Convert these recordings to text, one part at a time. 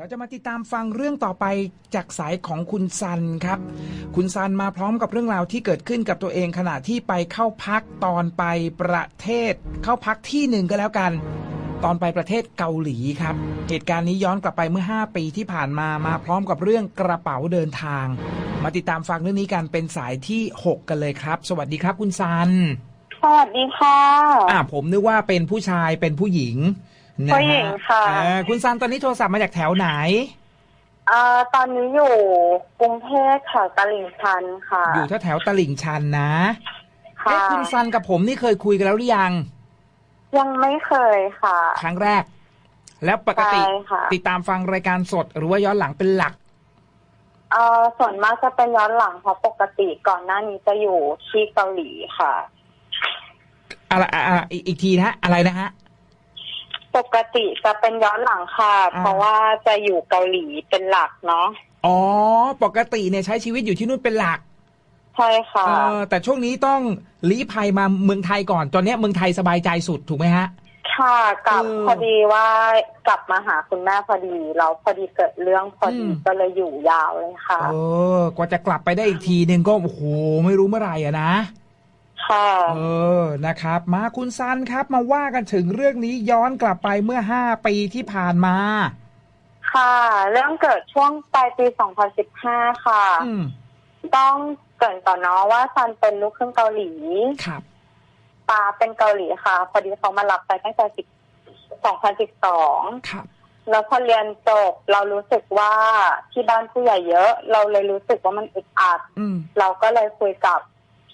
เราจะมาติดตามฟังเรื่องต่อไปจากสายของคุณซันครับ คุณซันมาพร้อมกับเรื่องราวที่เกิดขึ้นกับตัวเองขณะที่ไปเข้าพักตอนไปประเทศ เข้าพักที่หนึ่งก็แล้วกัน ตอนไปประเทศเกาหลีครับ เหตุการณ์นี้ย้อนกลับไปเมื่อ 5 ปีที่ผ่านมามาพร้อมกับเรื่องกระเป๋าเดินทาง มาติดตามฟังเรื่องนี้กันเป็นสายที่ 6 กันเลยครับ สวัสดีครับคุณซันสวัสดีค่ะอ่าผมนึกว่าเป็นผู้ชายเป็นผู้หญิง นะผู้หญิฮะงค่ะอ่าคุณซันตอนนี้โทรศัพท์มาจากแถวไหน เอ่อตอนนี้อยู่กรุงเทพค่ะตลิ่งชันค่ะ อยู่แถวแถวๆตลิ่งชันนะค่ะเอ๊ะคุณซันกับผมนี่เคยคุยกันแล้วหรือยัง ยังไม่เคยค่ะ ครั้งแรก แล้วปกติใช่ค่ะ ติดตามฟังรายการสด หรือว่าย้อนหลังเป็นหลัก เอ่อส่วนมากจะเป็นย้อนหลังเพราะปกติก่อนหน้านี้จะอยู่ที่เกาหลีค่ะ อะไรอะอะอีกอีกทีนะฮะอะไรนะฮะ ปกติจะเป็นย้อนหลังค่ะอ่าเพราะว่าจะอยู่เกาหลีเป็นหลักเนาะอ๋อ ปกติเนี่ยใช้ชีวิตอยู่ที่นู่นเป็นหลัก ใช่ค่ะเออแต่ช่วงนี้ต้องลี้ภัยมาเมืองไทยก่อน ตอนเนี้ยเมืองไทยสบายใจสุดถูกไหมฮะ ค่ะกลับเออพอดีว่ากลับมาหาคุณแม่พอดีแล้วพอดีเกิดเรื่องพอดีอืมก็เลยอยู่ยาวเลยค่ะ เออกว่าจะกลับไปได้อีกทีหนึ่งก็โอ้โหไม่รู้เมื่อไหร่อะนะ ค่ะเออนะครับ มาคุณซันครับ มาว่ากันถึงเรื่องนี้ย้อนกลับไปเมื่อห้าปีที่ผ่านมา ค่ะ เรื่องเกิดช่วงปลายปี2015ค่ะ อืมต้องเกรินก่อนเนาะว่าซันเป็นลูกครึ่งเกาหลีครับ ปาเป็นเกาหลีค่ะ พอดีเขามารับไปตั้งแต่10 2012ครับ แล้วพอเรียนจบเรารู้สึกว่าที่บ้านผู้ใหญ่เยอะ เราเลยรู้สึกว่ามันอึดอัด อืม เราก็เลยคุยกับ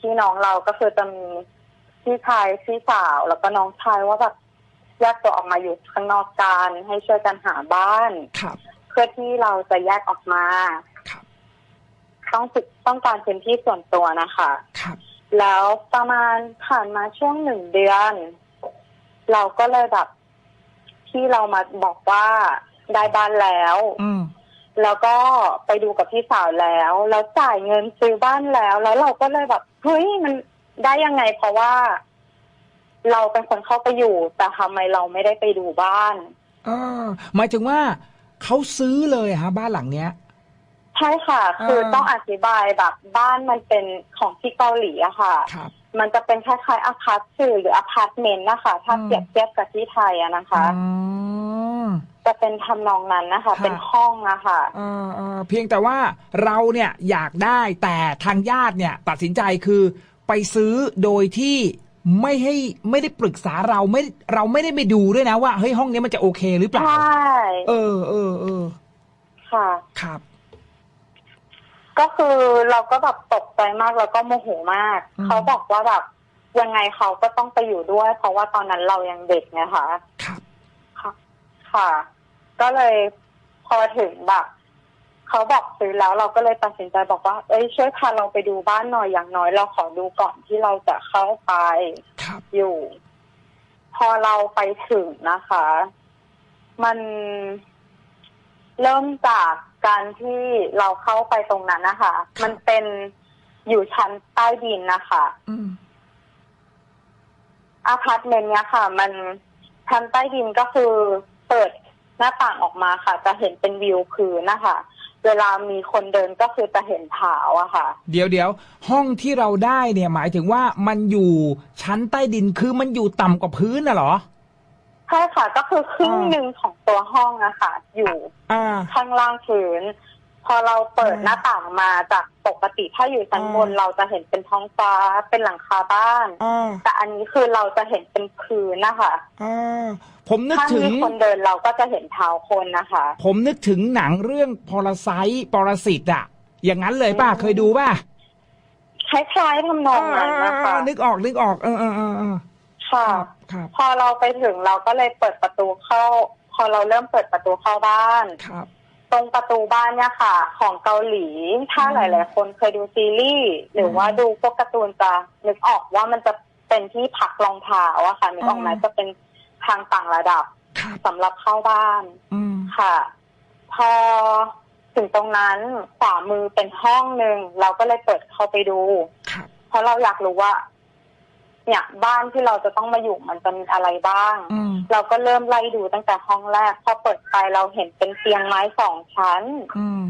พี่น้องเราก็คือจะมีพี่ชายพี่สาวแล้วก็น้องชายว่าแบบแยกตัวออกมาอยู่ข้างนอกกันให้ช่วยกันหาบ้านครับเพื่อที่เราจะแยกออกมาครับต้องสึกต้องการพื้นที่ส่วนตัวนะคะครับแล้วประมาณผ่านมาช่วงหนึ่งเดือน เราก็เลยแบบที่เรามาบอกว่าได้บ้านแล้ว อืม แล้วก็ไปดูกับพี่สาวแล้ว แล้วจ่ายเงินซื้อบ้านแล้ว แล้วเราก็เลยแบบเฮ้ยมันได้ยังไง เพราะว่า เราเป็นคนเข้าไปอยู่ แต่ทำไมเราไม่ได้ไปดูบ้านเออหมายถึงว่าเขาซื้อเลยอะฮะ บ้านหลังเนี้ย ใช่ค่ะ คือเออต้องอธิบายแบบบ้านมันเป็นของที่เกาหลีอะค่ะ ครับ มันจะเป็นคล้ายๆอาพาร์ตสื่อหรืออพาร์ตเมนต์นะคะ ถ้าอืม เปรียบเทียบกับที่ไทยอะนะคะ อ๋อ จะเป็นทำนองนั้นนะคะ ค่ะ เป็นห้องอะค่ะ เออเออเพียงแต่ว่าเราเนี่ยอยากได้แต่ทางญาติเนี่ยตัดสินใจคือไปซื้อโดยที่ไม่ให้ไม่ได้ปรึกษาเราไม่เราไม่ได้ไปดูด้วยนะว่าเฮ้ยห้องนี้มันจะโอเคหรือเปล่าใช่เออเออเออค่ะ ครับ ก็คือเราก็แบบตกใจมากแล้วก็โมโหมาก อืม เขาบอกว่าแบบยังไงเขาก็ต้องไปอยู่ด้วย เพราะว่าตอนนั้นเรายังเด็กไงคะ ครับค่ะ ค่ะ ก็เลยพอถึงแบบเขาบอกซื้อแล้วเราก็เลยตัดสินใจบอกว่า เอ้ยช่วยพาเราไปดูบ้านหน่อยอย่างน้อยเราขอดูก่อนที่เราจะเข้าไปครับอยู่ พอเราไปถึงนะคะ มันเริ่มจากการที่เราเข้าไปตรงนั้นนะคะ มันเป็นอยู่ชั้นใต้ดินนะคะอืมอาพาร์ตเมนต์เนี้ยค่ะ มันชั้นใต้ดินก็คือเปิดหน้าต่างออกมาค่ะ จะเห็นเป็นวิวพื้นนะคะ เวลามีคนเดินก็คือจะเห็นเท้าอะค่ะ เดี๋ยวเดี๋ยวห้องที่เราได้เนี่ยหมายถึงว่ามันอยู่ชั้นใต้ดินคือมันอยู่ต่ำกว่าพื้นน่ะเหรอใช่ค่ะ ก็คือครึ่งอ่าหนึ่งของตัวห้องอะค่ะ อยู่อ่าข้างล่างพื้นพอเราเปิดอ่าหน้าต่างมาจากปกติถ้าอยู่ชั้นบนอ่าเราจะเห็นเป็นท้องฟ้าเป็นหลังคาบ้านอ่าแต่อันนี้คือเราจะเห็นเป็นพื้นนะคะอ่า ผมนึกถ้าถึมีงคนเดินเราก็จะเห็นเท้าคนนะคะ ผมนึกถึงหนังเรื่องพอลไซต์ปรสิตอะอย่างนั้นเลยป่ะอืมเคยดูป่ะคล้ายๆทำนองนั้นนะคะอ่านึกออกนึกออกเออเออเออเออค่ะ ครับ พอเราไปถึงเราก็เลยเปิดประตูเข้า พอเราเริ่มเปิดประตูเข้าบ้าน ครับ ตรงประตูบ้านเนี่ยค่ะ ของเกาหลี ถ้าอืมหลาย ๆ คนเคยดูซีรีส์หรือว่าอืมดูพวกการ์ตูนจะนึกออกว่ามันจะเป็นที่พักรองเท้าอะค่ะนึกออกไหมอืมจะเป็น ทางต่างระดับครับสำหรับเข้าบ้านอืมค่ะ พอถึงตรงนั้นขวามือเป็นห้องหนึ่งเราก็เลยเปิดเข้าไปดูครับเพราะเราอยากรู้ว่า เนี่ย บ้านที่เราจะต้องมาอยู่มันจะมีอะไรบ้างอืมเราก็เริ่มไล่ดูตั้งแต่ห้องแรกพอเปิดไปเราเห็นเป็นเตียงไม้สองชั้นอืม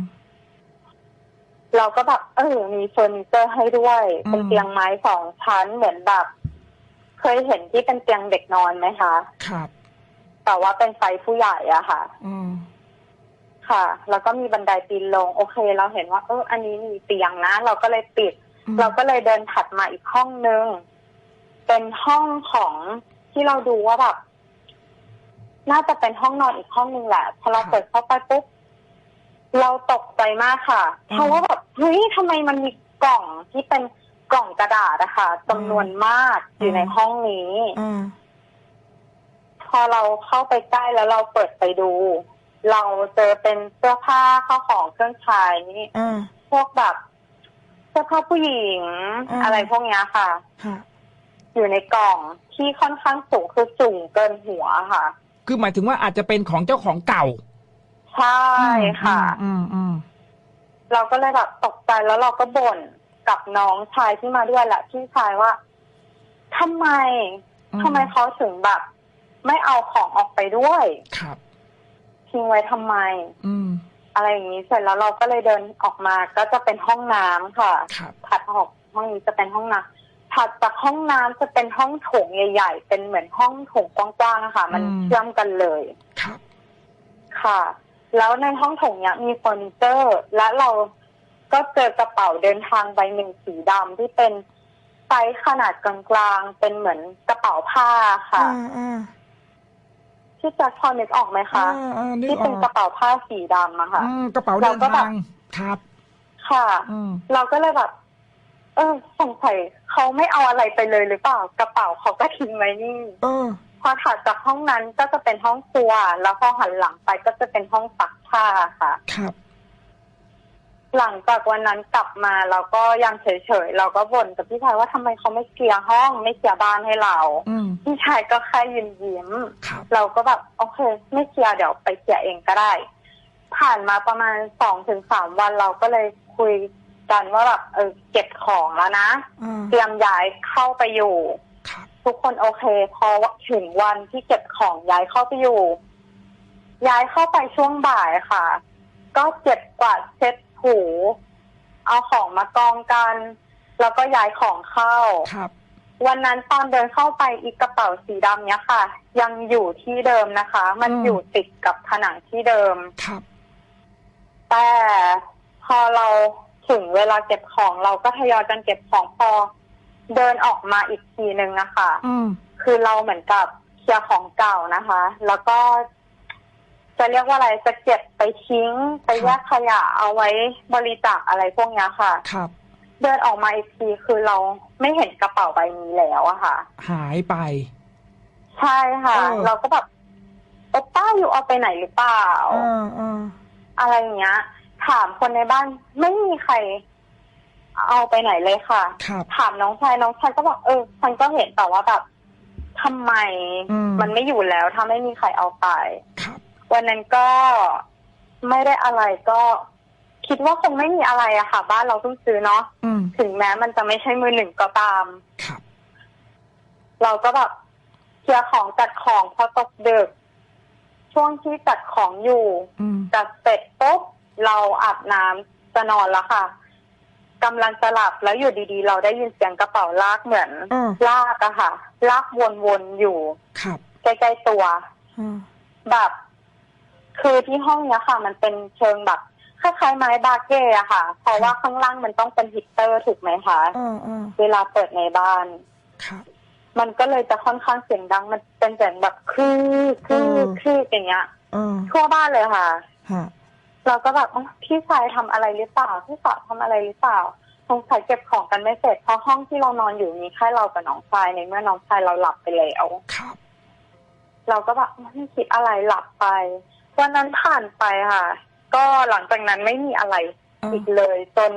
เราก็แบบเออ มีเฟอร์นิเจอร์ให้ด้วยอืมเป็นเตียงไม้สองชั้นเหมือนแบบ เคยเห็นที่เป็นเตียงเด็กนอนไหมคะ ครับ แต่ว่าเป็นไซส์ผู้ใหญ่อะค่ะ อืมค่ะ แล้วก็มีบันไดปีนลง โอเค เราเห็นว่า เออ อันนี้มีเตียงนะ เราก็เลยปิด อืม เราก็เลยเดินถัดมาอีกห้องนึง เป็นห้องของที่เราดูว่าแบบ น่าจะเป็นห้องนอนอีกห้องนึงแหละ พอเราเปิดเข้าไปปุ๊บ เราตกใจมากค่ะเพราะว่าแบบ เฮ้ยทำไมมันมีกล่องที่เป็น กล่องกระดาษอะค่ะจำนวนมากอยู่ในห้องนี้อืมพอเราเข้าไปใกล้แล้วเราเปิดไปดู เราเจอเป็นเสื้อผ้าข้าวของเครื่องใช้นี่อืมพวกแบบเสื้อผ้าผู้หญิงอืมอะไรพวกเนี้ยค่ะฮะอยู่ในกล่องที่ค่อนข้างสูงคือสูงเกินหัวค่ะ คือหมายถึงว่าอาจจะเป็นของเจ้าของเก่า ใช่ค่ะ อืมอืมเราก็เลยแบบตกใจแล้วเราก็บ่น กับน้องชายที่มาด้วยแหละพี่ชายว่าทำไมอืมทำไมเขาถึงแบบ ไม่เอาของออกไปด้วยครับทิ้งไว้ทำไม อืม อะไรอย่างนี้เสร็จแล้วเราก็เลยเดินออกมาก็จะเป็นห้องน้ำค่ะครับถัดออกห้องนี้จะเป็นห้องน้ำถัดจากห้องน้ำจะเป็นห้องโถงใหญ่ๆเป็นเหมือนห้องโถงกว้างๆอะค่ะ มันอืมเชื่อมกันเลยครับ ค่ะแล้วในห้องโถงเนี้ยมีเฟอร์นิเจอร์ และเรา ก็เจอกระเป๋าเดินทางใบหนึ่งสีดำที่เป็นไซส์ขนาดกลางๆ เป็นเหมือนกระเป๋าผ้าค่ะอ่าอ่าที่แจะพอนึกออกไหมคะอ่าอ่านึกที่อเป็นอกกระเป๋าผ้าสีดำอะค่ะอืมกระเป๋าเดินเราก็แบบทางครับ ค่ะอืมเราก็เลยแบบเออสงสัยเขาไม่เอาอะไรไปเลยหรือเปล่ากระเป๋าเขาก็ทิ้งไว้นี่เออพอถัดจากห้องนั้นก็จะเป็นห้องครัว แล้วพอหันหลังไปก็จะเป็นห้องซักผ้าค่ะ ครับ หลังจากวันนั้นกลับมาเราก็ยังเฉยๆเราก็บ่นกับพี่ชายว่าทำไมเขาไม่เคลียร์ห้องไม่เคลียร์บ้านให้เราอืมพี่ชายก็แค่ยิ้มยิ้มๆครับเราก็แบบโอเค ไม่เคลียร์เดี๋ยวไปเคลียร์เองก็ได้ ผ่านมาประมาณสองถึงสามวันเราก็เลยคุยกันว่าแบบเออเก็บของแล้วนะอ่าเตรียมย้ายเข้าไปอยู่ครับทุกคนโอเค พอถึงวันที่เก็บของย้ายเข้าไปอยู่ ย้ายเข้าไปช่วงบ่ายค่ะ ก็เก็บกวาดเช็ดถู เอาของมากองกัน แล้วก็ย้ายของเข้า ครับ วันนั้นตอนเดินเข้าไปอีกกระเป๋าสีดำเนี้ยค่ะ ยังอยู่ที่เดิมนะคะ มันอืม อยู่ติดกับผนังที่เดิม ครับ แต่พอเราถึงเวลาเก็บของเราก็ทยอยกันเก็บของพอ เดินออกมาอีกทีนึงนะคะอืม คือเราเหมือนกับเคลียร์ของเก่านะคะ แล้วก็ จะเรียกว่าอะไรจะเก็บไปทิ้ง ไปแยกขยะเอาไว้บริจาคอะไรพวกเนี้ยค่ะ ครับ เดินออกมาอีกทีคือเราไม่เห็นกระเป๋าใบนี้แล้วอะค่ะ หายไป ใช่ค่ะเออเราก็แบบโอป้าอยู่เอาไปไหนหรือเปล่าเออเอออะไรอย่างเงี้ย ถามคนในบ้านไม่มีใครเอาไปไหนเลยค่ะครับถามน้องชายน้องชายก็บอกเออฉันก็เห็นแต่ว่าแบบทำไมอืมมันไม่อยู่แล้วถ้าไม่มีใครเอาไปครับ วันนั้นก็ไม่ได้อะไรก็คิดว่าคงไม่มีอะไรอะค่ะ บ้านเราเพิ่งซื้อเนาะอืมถึงแม้มันจะไม่ใช่มือหนึ่งก็ตาม ครับ เราก็แบบเคลียร์ของจัดของพอตกดึก ช่วงที่จัดของอยู่ อืม จัดเสร็จปุ๊บเราอาบน้ำจะนอนแล้วค่ะกำลังจะหลับแล้วอยู่ดีๆ เราได้ยินเสียงกระเป๋าลากเหมือนเออลากอะค่ะ ลากวนๆอยู่ครับใกล้ๆตัว อืมแบบ คือที่ห้องเนี้ยค่ะ มันเป็นเชิงแบบคล้ายๆไม้บาเก้อะค่ะ เพราะว่าข้างล่างมันต้องเป็นฮีตเตอร์ถูกไหมคะเออเออเวลาเปิดในบ้านครับมันก็เลยจะค่อนข้างเสียงดัง มันเป็นเสียงแบบคือคือเออคืออย่างเงี้ยเออทั่วบ้านเลยค่ะ ฮะเราก็แบบอ๋อพี่ชายทำอะไรหรือเปล่าพี่สาวทำอะไรหรือเปล่าสงสัยเก็บของกันไม่เสร็จเพราะห้องที่เรานอนอยู่มีแค่เรากับน้องชายในเมื่อน้องชายเราหลับไปแล้ว ครับ เราก็แบบไม่คิดอะไรหลับไป วันนั้นผ่านไปค่ะ ก็หลังจากนั้นไม่มีอะไรเอออีกเลย จน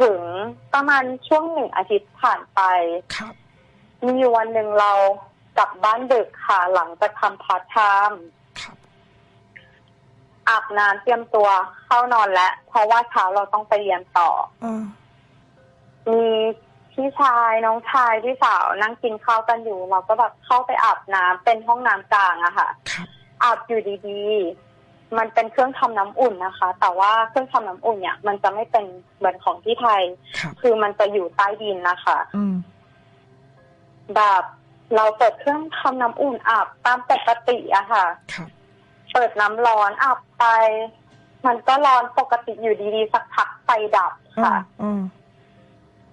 ถึงประมาณช่วงหนึ่งอาทิตย์ผ่านไปครับมีอยู่วันหนึ่งเรากลับบ้านดึกค่ะ หลังจากทำพาร์ทไทม์ครับอาบน้ำเตรียมตัวเข้านอนแล้ว เพราะว่าเช้าเราต้องไปเรียนต่อเออมีพี่ชายน้องชายพี่สาวนั่งกินข้าวกันอยู่ เราก็แบบเข้าไปอาบน้ำเป็นห้องน้ำกลางอะค่ะครับ อาบอยู่ดีๆ มันเป็นเครื่องทำน้ำอุ่นนะคะ แต่ว่าเครื่องทำน้ำอุ่นเนี่ย มันจะไม่เป็นเหมือนของที่ไทยครับคือมันจะอยู่ใต้ดินนะคะอืมแบบเราเปิดเครื่องทำน้ำอุ่นอาบตามปกติอะค่ะครับเปิดน้ำร้อนอาบไป มันก็ร้อนปกติอยู่ดีๆ สักพักไฟดับอืค่ะมอืม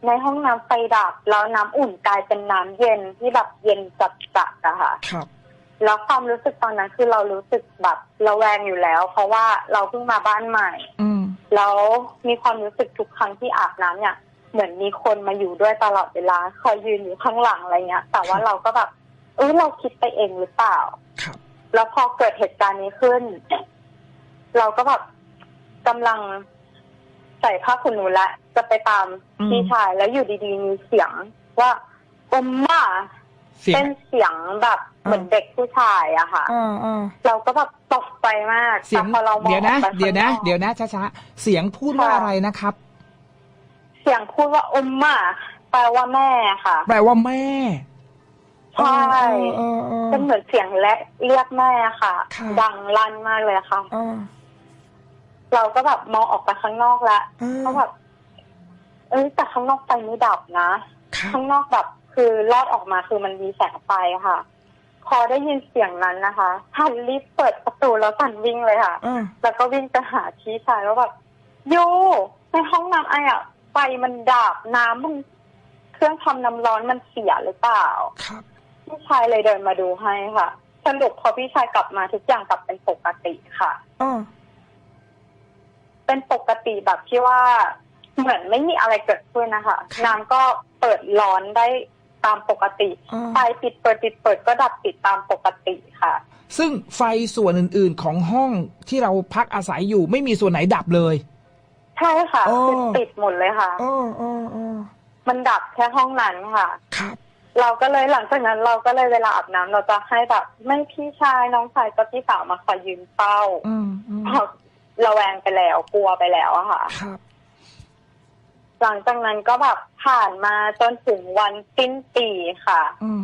ในห้องน้ำไฟดับแล้วน้ำอุ่นกลายเป็นน้ำเย็นที่แบบเย็นจัดๆอะค่ะ ครับ แล้วความรู้สึกตอนนั้นคือเรารู้สึกแบบระแวงอยู่แล้ว เพราะว่าเราเพิ่งมาบ้านใหม่ อืม แล้วมีความรู้สึกทุกครั้งที่อาบน้ำเนี่ย เหมือนมีคนมาอยู่ด้วยตลอดเวลาคอยยืนอยู่ข้างหลังอะไรเงี้ย แต่ว่าเราก็แบบเออเราคิดไปเองหรือเปล่า ครับ แล้วพอเกิดเหตุการณ์นี้ขึ้น เราก็แบบกำลังใส่ผ้าขนหนูและ จะไปตามอืม พี่ชายแล้วอยู่ดีๆมีเสียงว่าอมมา เสียง เป็นเสียงแบบเหมือนเด็กผู้ชายอะค่ะ อ่าอ่าเราก็แบบตกใจมากเสียงแต่พอเรามองเดี๋ยวนะ ออกไปเดี๋ยวนะ ข้างอก เดี๋ยวนะช้าๆเสียงพูดว่าค่ะ อะไรนะครับ เสียงพูดว่าอมมาแปลว่าแม่ค่ะ แปลว่าแม่ใช่เออเออเออ เป็นเหมือนเสียงและเรียกแม่ค่ะ ค่ะ ดังลั่นมากเลยค่ะ เออเราก็แบบมองออกไปข้างนอกแล้วเออเขาแบบเอ้ยแต่ข้างนอกไฟไม่ดับนะ ครับข้างนอกแบบ คือลอดออกมาคือมันมีแสงไฟค่ะ พอได้ยินเสียงนั้นนะคะทันรีบเปิดประตูแล้วสั่นวิ่งเลยค่ะเออแล้วก็วิ่งไปหาพี่ชายว่าแบบโยในห้องน้ำไอ้อะไฟมันดับน้ำมันเครื่องทำน้ำร้อนมันเสียหรือเปล่า ครับ พี่ชายเลยเดินมาดูให้ค่ะสรุปพอพี่ชายกลับมาทุกอย่างกลับเป็นปกติค่ะเออเป็นปกติแบบที่ว่าเหมือนไม่มีอะไรเกิดขึ้นนะคะครับน้ำก็เปิดร้อนได้ ตามปกติเออไฟปิดเปิดปิดเปิดก็ดับปิดตามปกติค่ะ ซึ่งไฟส่วนอื่นๆของห้องที่เราพักอาศัยอยู่ไม่มีส่วนไหนดับเลย ใช่ค่ะโอ้คือติดหมดเลยค่ะเออเออเออมันดับแค่ห้องนั้นค่ะครับเราก็เลยหลังจากนั้นเราก็เลยเวลาอาบน้ำเราจะให้แบบไม่พี่ชายน้องชายก็พี่สาวมาคอยยืนเฝ้าอืมอืมเพราะระแวงไปแล้วกลัวไปแล้วอะค่ะครับ หลังจากนั้นก็แบบผ่านมาจนถึงวันสิ้นปีค่ะ อืม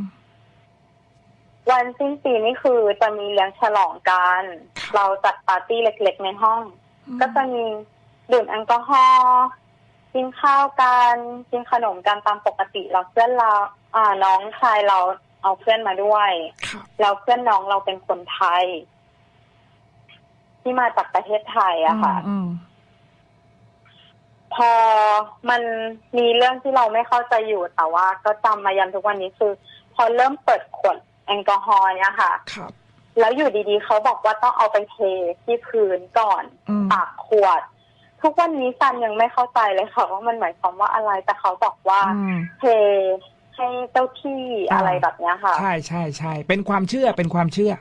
วันสิ้นปีนี่คือจะมีเลี้ยงฉลองกันครับเราจัดปาร์ตี้เล็ก ๆ ในห้อง อืม ก็จะมีดื่มแอลกอฮอล์กินข้าวกันกินขนมกันตามปกติเราเพื่อนเรา อ่าน้องชายเราเอาเพื่อนมาด้วย ครับ แล้วเพื่อนน้องเราเป็นคนไทย ที่มาจากประเทศไทยอะค่ะ อืม พอมันมีเรื่องที่เราไม่เข้าใจอยู่แต่ว่า ก็จำมายันทุกวันนี้คือ พอเริ่มเปิดขวดแอลกอฮอล์เนี่ยค่ะครับแล้วอยู่ดีๆ เขาบอกว่าต้องเอาไปเทที่พื้นก่อนอืมปากขวด ทุกวันนี้ซันยังไม่เข้าใจเลยค่ะว่ามันหมายความว่าอะไรแต่เขาบอกว่าอืมเทให้เจ้าที่อ่าอะไรแบบเนี้ยค่ะ ใช่ใช่ใช่เป็นความเชื่อเป็นความเชื่อ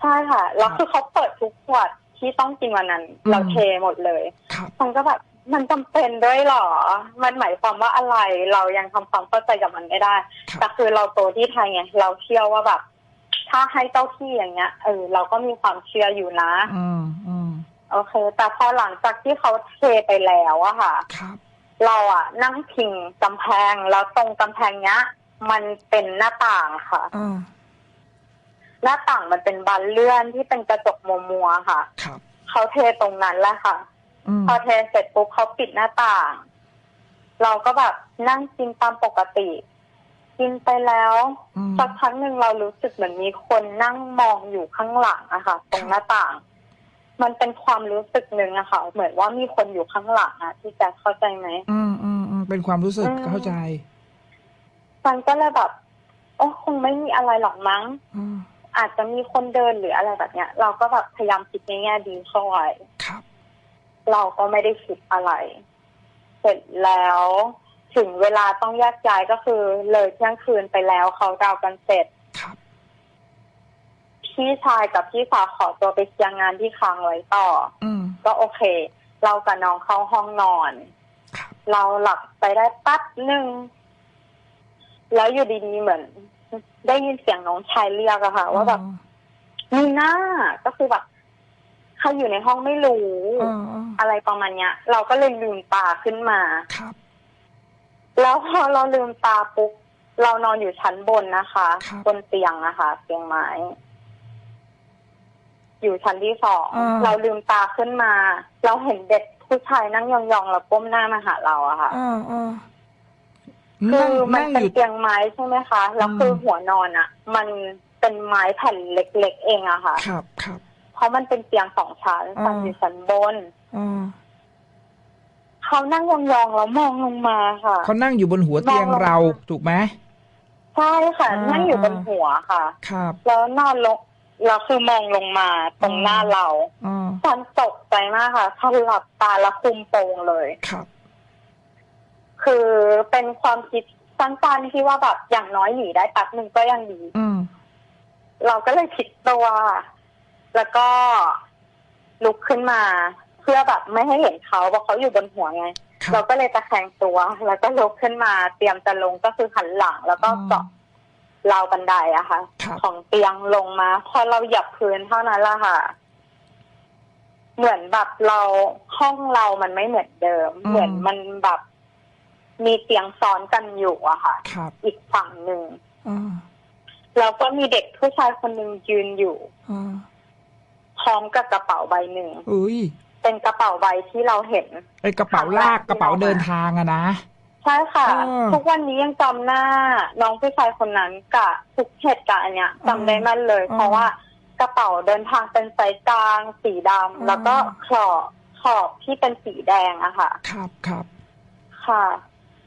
ใช่ค่ะแล้วคือเขาเปิดทุกขวดที่ต้องกินวันนั้นอืมเราเทหมดเลยครับมันก็แบบ มันจำเป็นด้วยเหรอ มันหมายความว่าอะไร เรายังทำความเข้าใจกับมันไม่ได้ครับแต่คือเราโตที่ไทยไง เราเชื่อว่าแบบ ถ้าให้เจ้าที่อย่างเงี้ย เออ เราก็มีความเชื่ออยู่นะ อืมอืมโอเค แต่พอหลังจากที่เขาเทไปแล้วอะค่ะ ครับ เราอะนั่งพิงกำแพง แล้วตรงกำแพงเนี้ย มันเป็นหน้าต่างค่ะอ่าหน้าต่างมันเป็นบานเลื่อนที่เป็นกระจกมัวๆค่ะ ครับ เขาเทตรงนั้นแหละค่ะอืม พอเทเสร็จปุ๊บเขาปิดหน้าต่าง เราก็แบบนั่งกินตามปกติ กินไปแล้วอืมสักพักหนึ่งเรารู้สึกเหมือนมีคนนั่งมองอยู่ข้างหลังอะค่ะ ตรงหน้าต่าง มันเป็นความรู้สึกหนึ่งอะค่ะ เหมือนว่ามีคนอยู่ข้างหลังอะที่แจ๊คเข้าใจไหมอืมอืมอืมเป็นความรู้สึกอืมเข้าใจมันก็เลยแบบโอ้คงไม่มีอะไรหรอกมั้งอืมอาจจะมีคนเดินหรืออะไรแบบเนี้ย เราก็แบบพยายามคิดในแง่ดีเข้าไว้ครับ เราก็ไม่ได้คิดอะไร เสร็จแล้วถึงเวลาต้องแยกย้ายก็คือเลยเที่ยงคืนไปแล้วเขาดาวน์กันเสร็จครับพี่ชายกับพี่สาวขอตัวไปเคลียร์งานที่ค้างไว้ต่ออืมก็โอเค เรากับน้องเข้าห้องนอนครับเราหลับไปได้แปั๊บหนึ่ง แล้วอยู่ดีๆเหมือน ได้ยินเสียงน้องชายเรียกอะค่ะ ว่าแบบมีหน้าก็คือแบบ ใครอยู่ในห้องไม่รู้อ๋ออ๋ออะไรประมาณเนี้ย เราก็เลยลืมตาขึ้นมาครับ แล้วพอเราลืมตาปุ๊บเรานอนอยู่ชั้นบนนะคะครับบนเตียงนะคะเตียงไม้ อยู่ชั้นที่สองอ่าเราลืมตาขึ้นมา เราเห็นเด็กผู้ชายนั่งยองๆแล้วก้มหน้ามาหาเราอะค่ะอ่าอ่าคืนั่งอมันนั่งเป็อนยู่เตียงไม้ใช่ไหมคะแล้วอืมคือหัวนอนอะมันเป็นไม้แผ่นเล็ก ๆ เองอะค่ะ ครับครับ เพราะมันเป็นเตียงสองชั้นอ่าชั้นอยู่ชั้นบนอ่าเขานั่งยองๆแล้วมองลงมาค่ะ เขานั่งอยู่บนหัวเตียงมองลงเราถูกไหมใช่ค่ะอ่านั่นั่งอยู่บนหัวค่ะ ครับ แล้วนอนลงแล้วคือมองลงมาตรงหน้าเราอ่าฉันตกใจมากค่ะฉันหลับตาแล้วคุมโปงเลยครับ คือเป็นความคิดสั้นๆที่ว่าแบบอย่างน้อยหนีได้แป๊บหนึ่งก็ยังดีอืมเราก็เลยพลิกตัว แล้วก็ลุกขึ้นมา เพื่อแบบไม่ให้เห็นเขาเพราะเขาอยู่บนหัวไงครับเราก็เลยตะแคงตัว แล้วก็ลุกขึ้นมา เตรียมจะลงก็คือหันหลัง แล้วก็อืมเกาะราวบันไดอะค่ะครับของเตียงลงมา พอเราหยับพื้นเท่านั้นละค่ะ เหมือนแบบเราห้องเรามันไม่เหมือนเดิมอืมเหมือนมันแบบมีเตียงซ้อนกันอยู่อะค่ะครับอีกฝั่งหนึ่งอ่าแล้วก็มีเด็กผู้ชายคนหนึ่งยืนอยู่อ่า พร้อมกับกระเป๋าใบหนึ่งอุ้ยเป็นกระเป๋าใบที่เราเห็นไอกระเป๋าลากครั้งแรกที่กระเป๋าเรามาเดินทางอะนะใช่ค่ะอ่าทุกวันนี้ยังจำหน้าน้องผู้ชายคนนั้นกับทุกเหตุการณ์เนี้ยจำได้แม่นเลยอ่าเพราะว่ากระเป๋าเดินทางเป็นไซส์กลางสีดำอ่าแล้วก็ขอบขอบที่เป็นสีแดงอะค่ะ ครับครับค่ะ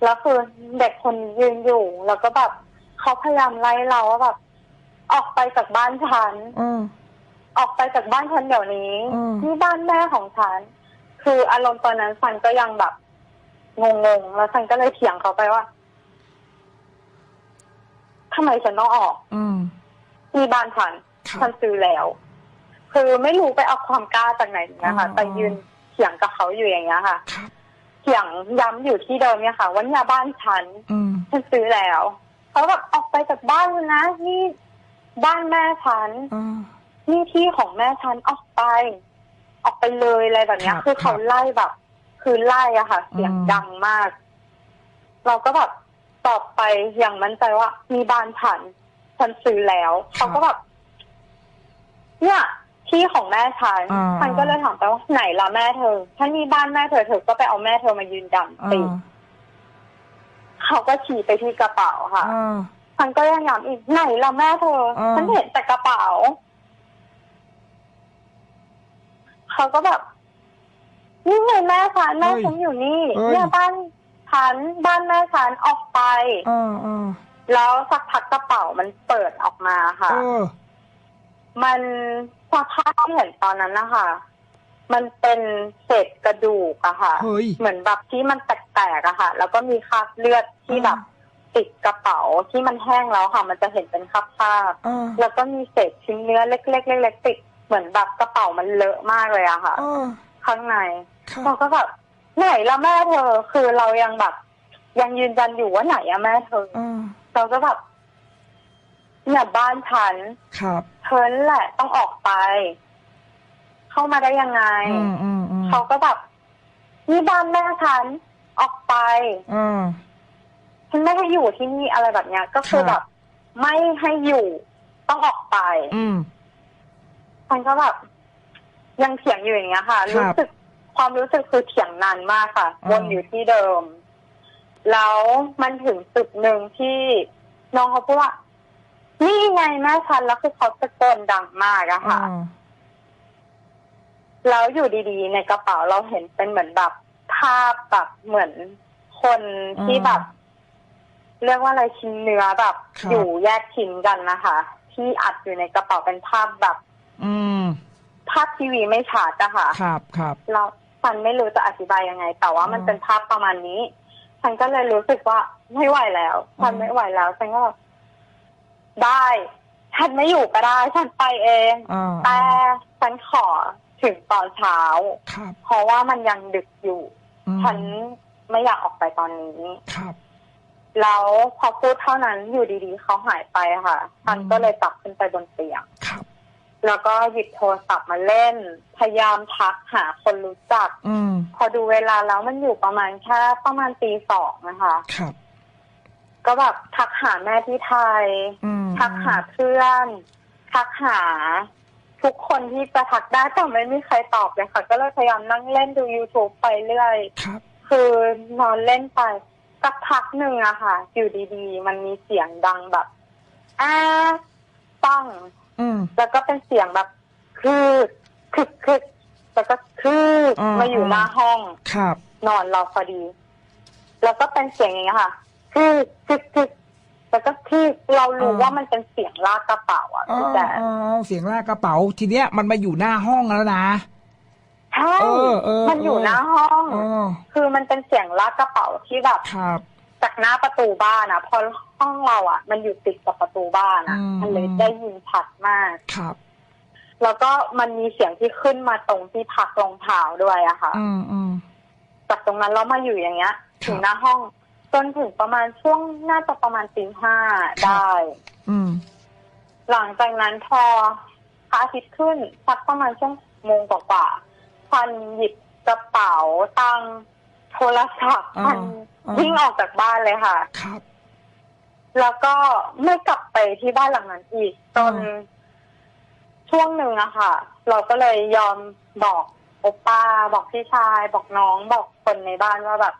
แล้วคือเด็กคนนี้ยืนอยู่ แล้วก็แบบเขาพยายามไล่เราว่าแบบ ออกไปจากบ้านฉัน อ่าออกไปจากบ้านฉันเดี๋ยวนี้อืม นี่บ้านแม่ของฉัน คืออารมณ์ตอนนั้นฉันก็ยังแบบงงๆแล้วฉันก็เลยเถียงเขาไปว่าทำไมฉันต้องออก อืมนี่บ้านฉันครับฉันซื้อแล้ว คือไม่รู้ไปเอาความกล้าจากไหนนะคะอ๋อแต่ยืนเถียงกับเขาอยู่อย่างเงี้ยค่ะครับ เถียงย้ำอยู่ที่เดิมเนี่ยค่ะว่าเนี่ยบ้านฉัน อืม ฉันซื้อแล้ว เขาแบบออกไปจากบ้านเลยนะนี่บ้านแม่ฉันอ่า นี่ที่ของแม่ฉันออกไป ออกไปเลยอะไรแบบเนี้ยครับคือเขาครับไล่แบบ คือไล่อะค่ะ เสียงอืมดังมาก เราก็แบบตอบไปอย่างมั่นใจว่า มีบ้านฉันฉันซื้อแล้วเขาก็แบบเนี่ยที่ของแม่ฉันอ่าฉันก็เลยถามไปว่าไหนล่ะแม่เธอถ้ามีบ้านแม่เธอเธอก็ไปเอาแม่เธอมายืนยันอ่าสิเขาก็ชี้ไปที่กระเป๋าค่ะอ่าฉันก็ยังย้ำอีกไหนล่ะแม่เธออ่าฉันเห็นแต่กระเป๋า เขาก็แบบนี่ไงแม่ฉันแม่ฉันอยู่นี่เอ้ย เนี่ยบ้านฉันบ้านแม่ฉันออกไปอ่าอ่าแล้วสักพักกระเป๋ามันเปิดออกมาค่ะ เออ มันสภาพที่เห็นตอนนั้นนะคะมันเป็นเศษกระดูกอะค่ะ เฮ้ย เหมือนแบบที่มันแตกๆอะค่ะ แล้วก็มีคราบเลือดที่แบบติดกระเป๋าที่มันแห้งแล้วค่ะ มันจะเห็นเป็นคราบอ่าๆแล้วก็มีเศษชิ้นเนื้อเล็กๆเล็กๆติด เหมือนแบบกระเป๋ามันเลอะมากเลยอะค่ะอ่าข้างในครับเราก็แบบไหนละแม่เธอคือเรายังแบบ ยังยืนยันอยู่ว่าไหนอะแม่เธออ่าเราก็แบบเนี่ยบ้านฉันครับเธอนั่นแหละต้องออกไป เข้ามาได้ยังไงอืมอืมอืมเขาก็แบบนี่บ้านแม่ฉันออกไปอ่าฉันไม่ให้อยู่ที่นี่อะไรแบบเนี้ย ก็คือครับแบบ ไม่ให้อยู่ต้องออกไป อื มฉันก็แบบยังเถียงอยู่อย่างเงี้ยค่ะ ครับรู้สึกความรู้สึกคือเถียงนานมากค่ะอ่า วนอยู่ที่เดิม แล้วมันถึงจุดหนึ่งที่น้องเขาพูดว่านี่ไงแม่ฉันแล้วคือเขาตะโกนดังมากอะค่ะ อ่าแล้วอยู่ดีๆ ในกระเป๋าเราเห็นเป็นเหมือนแบบภาพแบบเหมือนคนที่แบบ เรียกว่าอะไรชิ้นเนื้อแบบ ครับ อยู่แยกชิ้นกันนะคะ ที่อัดอยู่ในกระเป๋าเป็นภาพแบบ อืม ภาพทีวีไม่ชัดอะค่ะ ครับครับ เราฉันไม่รู้จะอธิบายยังไง แต่ว่ามันอ๋อเป็นภาพประมาณนี้ ฉันก็เลยรู้สึกว่าไม่ไหวแล้วฉันอ๋อไม่ไหวแล้วฉันก็แบบได้ฉันไม่อยู่ก็ได้ฉันไปเองอ่าแต่ฉันขอถึงตอนเช้าครับเพราะว่ามันยังดึกอยู่อืมฉันไม่อยากออกไปตอนนี้ครับแล้วพอพูดเท่านั้นอยู่ดีๆเขาหายไปค่ะ ฉันอืมก็เลยจับขึ้นไปบนเตียงครับ แล้วก็หยิบโทรศัพท์มาเล่น พยายามทักหาคนรู้จักอืมพอดูเวลาแล้วมันอยู่ประมาณแค่ประมาณตีสองนะคะครับ ก็แบบทักหาแม่ที่ไทยอืมทักหาเพื่อน ทักหาทุกคนที่จะทักได้แต่ไม่มีใครตอบเลยค่ะ ก็เลยพยายามนั่งเล่นดู YouTube ไปเรื่อยครับคือนอนเล่นไปสักพักหนึ่งอะค่ะ อยู่ดีๆ มันมีเสียงดังแบบอ้าปัง อืม แล้วก็เป็นเสียงแบบคือคึกคึกแล้วก็คืออ่ามาอยู่หน้าห้องครับ นอนเราพอดี แล้วก็เป็นเสียงอย่างนี้ยค่ะ คือคือคือแล้วก็คือเรารู้ว่ามันเป็นเสียงลากกระเป๋าอะอ๋อพี่แจ๊คอ๋อเสียงลากกระเป๋า ทีเนี้ยมันมาอยู่หน้าห้องแล้วนะ ใช่เออเออมันอยู่เออหน้าห้อง อ๋อคือมันเป็นเสียงลากกระเป๋าที่แบบ ครับ จากหน้าประตูบ้านอะเพอห้องเราอะมันอยู่ติดกับประตูบ้านอะอืมมันเลยได้ยินชัดมากครับ แล้วก็มันมีเสียงที่ขึ้นมาตรงที่พักรองเท้าด้วยอะค่ะอืมอืมจากตรงนั้นเรามาอยู่อย่างเงี้ยครับถึงหน้าห้องจนถึงประมาณช่วงน่าจะประมาณตีห้าครับได้อืมหลังจากนั้นพอพระอาทิตย์ขึ้นสักประมาณช่วงโมงกว่าๆพันหยิบกระเป๋าตังค์ โทรศัพท์อ่าพันอ่าวิ่งออกจากบ้านเลยค่ะ ครับ แล้วก็ไม่กลับไปที่บ้านหลังนั้นอีกจนอ่าช่วงหนึ่งอะค่ะ เราก็เลยยอมบอกโอป้า บอกพี่ชาย บอกน้องบอกคนในบ้านว่าแบบ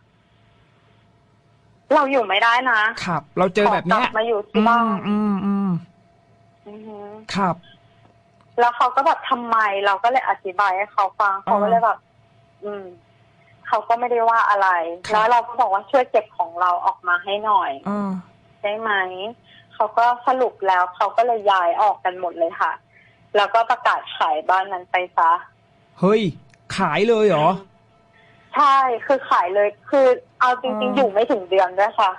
เราอยู่ไม่ได้นะครับ เราเจอแบบขกลัเนี้ยมาอยู่ที่บ้านอืมอืมอือหือครับ แล้วเขาก็แบบทำไมเราก็เลยอธิบายให้เขาฟังเขาก็เลยแบบ อืม เขาก็ไม่ได้ว่าอะไรครับแล้วเราก็บอกว่าช่วยเก็บของเราออกมาให้หน่อยอ่าได้ไหมเขาก็สรุปแล้วเขาก็เลยย้ายออกกันหมดเลยค่ะ แล้วก็ประกาศขายบ้านนั้นไปซะเฮ้ย ขายเลยเหรอ ใช่คือขายเลยคือ เอาจริงอ่าๆอยู่ไม่ถึงเดือนด้วยค่ะ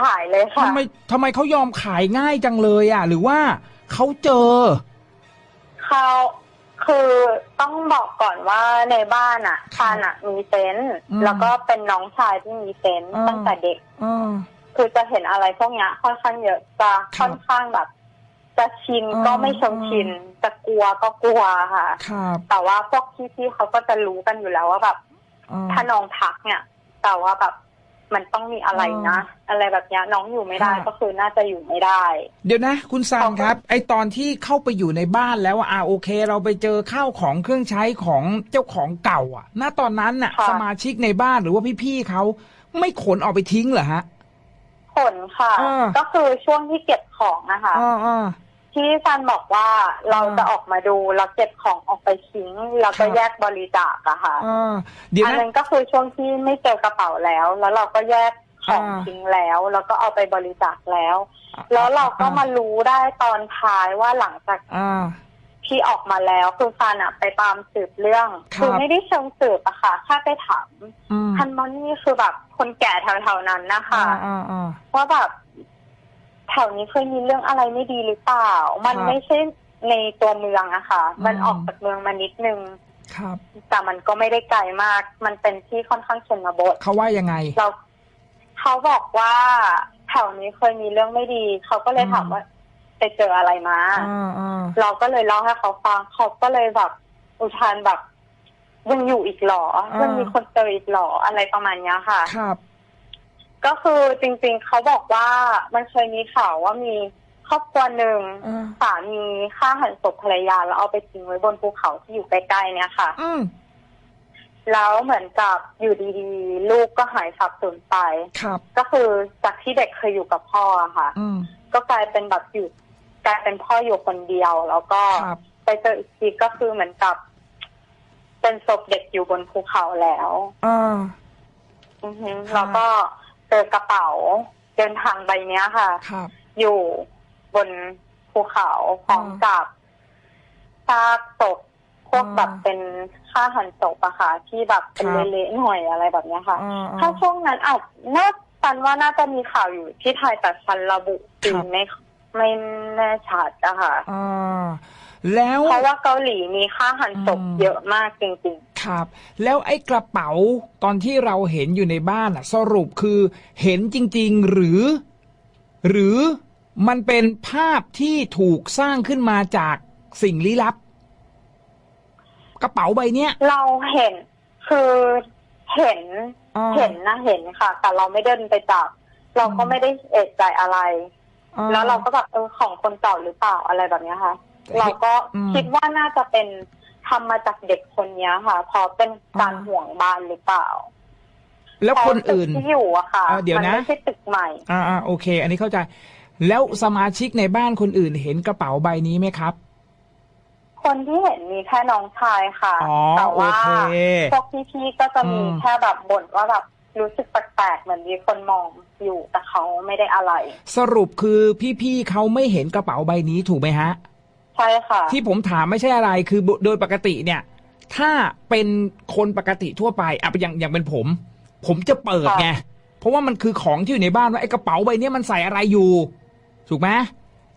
ขายเลยค่ะทำไมทำไมเขายอมขายง่ายจังเลยอะ หรือว่าเขาเจอเขา คือต้องบอกก่อนว่าในบ้านอะครัชาบนอะมีเซนส์อืมแล้วก็เป็นน้องชายที่มีเซนส์อ่าตั้งแต่เด็กอ่าคือจะเห็นอะไรพวกเนี้ยค่อนข้างเยอะจะครับค่อนข้างแบบ จะชินอ่าก็ไม่เชิงชินจะกลัวก็กลัวค่ะครับแต่ว่าพวกพี่ๆเขาก็จะรู้กันอยู่แล้วว่าแบบอ่าถ้าน้องทักเนี่ย แต่ว่าแบบ มันต้องมีอะไรนะ อะไรแบบเนี้ยน้องอยู่ไม่ได้ค่ะ ก็คือน่าจะอยู่ไม่ได้ เดี๋ยวนะ คุณซันเขาก็ครับ ไอตอนที่เข้าไปอยู่ในบ้านแล้วอะอ่าโอเค เราไปเจอข้าวของเครื่องใช้ของเจ้าของเก่า อะ ณตอนนั้นน่ะ ค่ะ สมาชิกในบ้านหรือว่าพี่ๆเขาไม่ขนออกไปทิ้งเหรอฮะ ผลค่ะ อ่า ก็คือช่วงที่เก็บของนะคะ อ่าอ่า ที่ซันบอกว่าเราอ่าจะออกมาดูแล้วเก็บของออกไปทิ้งแล้วก็ครับแยกบริจาคอะค่ะอ่าเดี๋ยวอันนะนั้นก็คือช่วงที่ไม่เจอกระเป๋าแล้ว แล้วเราก็แยกของอ่าทิ้งแล้ว แล้วก็เอาไปบริจาคแล้วอ่าแล้วเราก็อ่ามมารู้ได้ตอนท้ายว่าหลังจากอ่า ที่ออกมาแล้วคือซันอะไปตามสืบเรื่องครับไม่ได้เชิงสืบอะค่ะแค่ไปถามอืมทันมอนนี่คือแบบคนแก่แถวๆนั้นนะคะ อ่าอ่าอ่า ว่าแบบ แถวนี้เคยมีเรื่องอะไรไม่ดีหรือเปล่า มันครับไม่ใช่ในตัวเมืองอะค่ะอืมมันออกจากเมืองมานิดนึงครับ แต่มันก็ไม่ได้ไกลมาก มันเป็นที่ค่อนข้างชนบทเขาว่ายังไง เราเขาบอกว่าแถวนี้เคยมีเรื่องไม่ดี เขาก็เลยอืมถามว่าไปเจออะไรมาอ่าอ่าเราก็เลยเล่าให้เขาฟัง เขาก็เลยแบบอุทานแบบยังอยู่อีกเหรอยังมีคนเจออีกเหรออะไรประมาณเนี้ยค่ะ ครับ ก็คือจริงๆ เขาบอกว่ามันเคยมีข่าวว่ามีครอบครัวหนึ่งอ่าสามีฆ่าหันศพภรรยาแล้วเอาไปทิ้งไว้บนภูเขาที่อยู่ใกล้ๆเนี่ยค่ะ อืม แล้วเหมือนกับอยู่ดีๆ ลูกก็หายสับสูญไป ครับ ก็คือจากที่เด็กเคยอยู่กับพ่ออะค่ะ อืม ก็กลายเป็นแบบอยู่กลายเป็นพ่ออยู่คนเดียว แล้วก็ครับ ไปเจออีกทีก็คือเหมือนกับ เป็นศพเด็กอยู่บนภูเขาแล้ว อ่า อือฮึค่ะแล้วก็ เจอกระเป๋าเดินทางใบเนี้ยค่ะ ครับ อยู่บนภูเขาพร้อมกับซากศพพวกอ่าแบบเป็นค่าหันศพอะค่ะ ที่แบบเป็นครับเละๆหน่อยอะไรแบบเนี้ยค่ะอ่าอ่าถ้าช่วงนั้นอาจน่าซันว่าน่าจะมีข่าวอยู่ที่ไทยแต่ซันระบุปีครับ ไม่ไม่แน่ชัดอะค่ะ อ่าแล้ว เพราะว่าเกาหลีมีค่าหันศพอืม เยอะมากจริง ครับ แล้วไอ้กระเป๋าตอนที่เราเห็นอยู่ในบ้านอะสรุปคือเห็นจริง ๆ หรือ หรือมันเป็นภาพที่ถูกสร้างขึ้นมาจากสิ่งลี้ลับ กระเป๋าใบเนี้ยเราเห็นคือเห็นอ่าเห็นนะเห็นค่ะ แต่เราไม่เดินไปจับเราก็อืมไม่ได้เอะใจอะไรอ่แล้วเราก็แบบเออของคนเก่าหรือเปล่าอะไรแบบเนี้ยค่ะเฮ้ยเราก็อืมคิดว่าน่าจะเป็น ทำมาจากเด็กคนเนี้ยค่ะเพราะเป็นการอ่าห่วงบ้านหรือเปล่าแล้วคนอื่น เพราะตึกที่อยู่อะค่ะอ่าเดี๋ยวนะ มัไม่ใช่ตึกใหม่ อ่าอ่าโอเค อันนี้เข้าใจ แล้วสมาชิกในบ้านคนอื่นเห็นกระเป๋าใบนี้ไหมครับ คนที่เห็นมีแค่น้องชายค่ะ อ๋อแต่ว่าโอเคพวกพี่ๆก็จะมีอืม แค่แบบบ่นว่าแบบรู้สึกแปลกๆเหมือนมีคนมองอยู่แต่เขาไม่ได้อะไร สรุปคือพี่ๆเขาไม่เห็นกระเป๋าใบนี้ถูกไหมฮะ ใช่ค่ะ ที่ผมถามไม่ใช่อะไรคือโดยปกติเนี่ย ถ้าเป็นคนปกติทั่วไปอะอย่างอย่างเป็นผม ผมจะเปิดไงเพราะว่ามันคือของที่อยู่ในบ้านว่าไอ้กระเป๋าใบเนี้ยมันใส่อะไรอยู่ ถูกไหม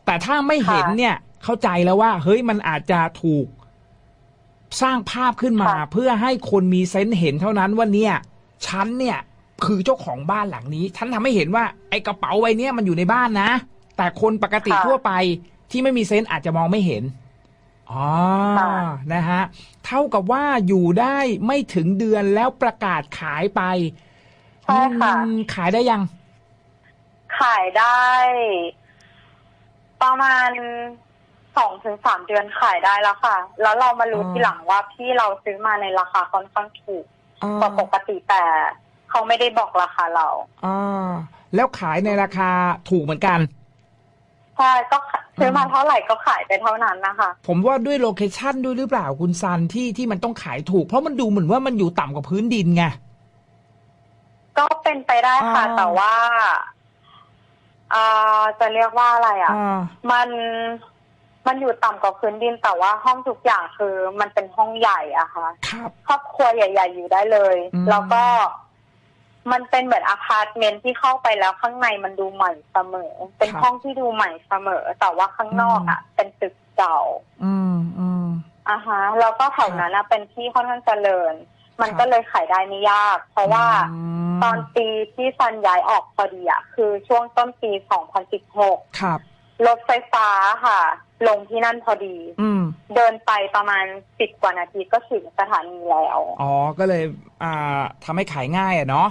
แต่ถ้าไม่เห็นเนี่ย เข้าใจแล้วว่า เฮ้ยมันอาจจะถูกสร้างภาพขึ้นมา เพื่อให้คนมีเซนส์เห็นเท่านั้นว่าเนี่ยฉันเนี่ย คือเจ้าของบ้านหลังนี้ ฉันทำให้เห็นว่า ไอ้กระเป๋าใบเนี้ยมันอยู่ในบ้านนะแต่คนปกติทั่วไป ที่ไม่มีเซนส์อาจจะมองไม่เห็นอ๋อนะฮะ เท่ากับว่าอยู่ได้ไม่ถึงเดือนแล้วประกาศขายไปใช่ค่ะอืมขายได้ยัง ขายได้ ประมาณสองถึงสามเดือนขายได้แล้วค่ะ แล้วเรามารู้อ๋อทีหลังว่าพี่เราซื้อมาในราคาค่อนข้างถูกอ่กว่าปกติแต่เขาไม่ได้บอกราคาเราอ่าแล้วขายในราคาถูกเหมือนกัน ใช่ก็ขายซื้อมาเท่าไหร่ก็ขายไปเท่านั้นนะคะ ผมว่าด้วยโลเคชันด้วยหรือเปล่าคุณซันที่ที่มันต้องขายถูก เพราะมันดูเหมือนว่ามันอยู่ต่ำกว่าพื้นดินไง ก็เป็นไปได้ค่ะ อ่า แต่ว่าอ่าจะเรียกว่าอะไรอะ อ่า มันมันอยู่ต่ำกว่าพื้นดินแต่ว่าห้องทุกอย่างคือ มันเป็นห้องใหญ่อะค่ะ ครับ ครอบครัวใหญ่ ๆ อยู่ได้เลย อืม แล้วก็ มันเป็นเหมือนอพาร์ตเมนต์ที่เข้าไปแล้วข้างในมันดูใหม่เสมอ เป็นห้องที่ดูใหม่เสมอ แต่ว่าข้างนอกอะเป็นตึกเก่า อืมอืมอะฮะแล้วก็แถวนั้นอะเป็นที่ค่อนข้างเจริญ มันครับก็เลยขายได้ไม่ยาก เพราะว่ามตอนปีที่ซันย้ายออกพอดีอะคือช่วงต้นปี2016ครับรถไฟฟ้าค่ะ ลงที่นั่นพอดี อืมเดินไปประมาณสิบกว่านาทีก็ถึงสถานีแล้ว อ๋อ ก็เลย อ่าทำให้ขายง่ายอะเนาะ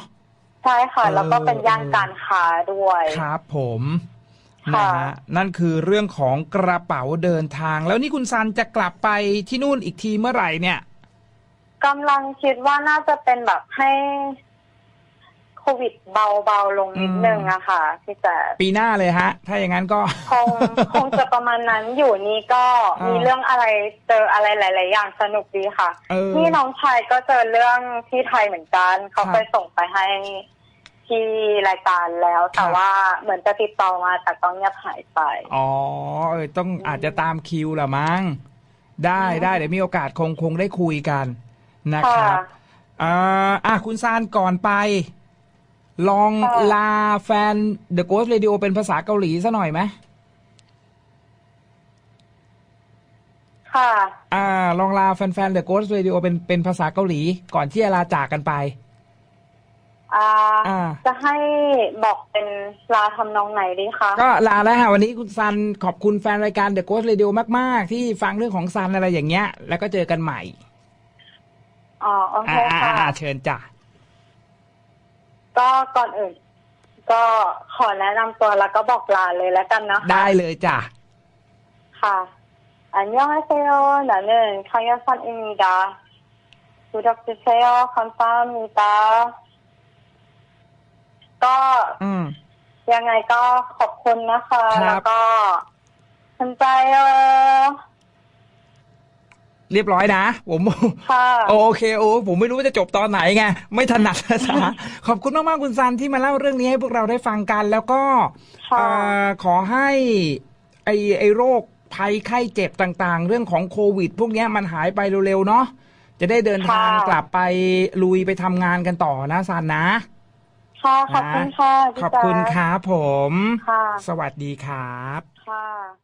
ใช่ค่ะเออแล้วก็เป็นย่านการค้าด้วยครับผมค่ะนะฮะนั่นคือเรื่องของกระเป๋าเดินทาง แล้วนี่คุณซันจะกลับไปที่นู่นอีกทีเมื่อไหร่เนี่ยกำลังคิดว่าน่าจะเป็นแบบให้ โควิดเบาๆลงนิดนึงอะค่ะพี่แจ๊คปีหน้าเลยฮะ ถ้าอย่างนั้นก็ คงคงจะประมาณนั้นอยู่นี่ก็อ่ามีมีเรื่องอะไรเจออะไรหลาย ๆ อย่างสนุกดีค่ะเออพี่น้องชายก็เจอเรื่องที่ไทยเหมือนกัน เขาครับเคยส่งไปให้ที่รายการแล้วครัแต่บว่าเหมือนจะติดต่อมาแต่ก็เงียบหายไป อ๋อเออต้องอาจจะตามคิวละมั้งได้ได้เดี๋ยวมีโอกาสคงคงได้คุยกันนะครับค่ะอ่าอะคุณซานก่อนไป ลองค่ะลาแฟน The Ghost Radio เป็นภาษาเกาหลีซะหน่อยไหมค่ะ อ่า ลองลาแฟนๆ The Ghost Radio เป็นเป็นภาษาเกาหลี ก่อนที่จะลาจากกันไป อ่าอ่าจะให้บอกเป็นลาทำนองไหนดีคะ ก็ลาแล้วฮะวันนี้คุณซันขอบคุณแฟนรายการ The Ghost Radio มาก ๆ ที่ฟังเรื่องของซันอะไรอย่างเงี้ย แล้วก็เจอกันใหม่ อ๋อ โอเคอ่าค่ะอ่าเชิญจ้ะ ก็ก่อนอื่น ก็ขอแนะนำตัวแล้วก็บอกลาเลยแล้วกันนะคะได้เลยจ้ะค่ะ อันยองฮาเซโยหนาเนินคายาซันอิมิดาดูดักจิเซโยคัมปามิตา ก็อืม ยังไงก็ขอบคุณนะคะคแล้วก็สนใจเออ เรียบร้อยนะ ผมค่ะโอเคโอ้ผมไม่รู้ว่าจะจบตอนไหนไงไม่ถนัดภาษาขอบคุณมากๆคุณซันที่มาเล่าเรื่องนี้ให้พวกเราได้ฟังกัน แล้วก็ค่ะเอ่อขอให้ไอไอโรคภัยไข้เจ็บต่าง ๆ เรื่องของโควิด พวกเนี้ยมันหายไปเร็วๆเนาะจะได้เดินทางค่ะกลับไปลุยไปทำงานกันต่อนะซันนะค่ะขอบคุณค่ะพี่ขอบคุณแจ๊ครับผมค่ะสวัสดีครับค่ะ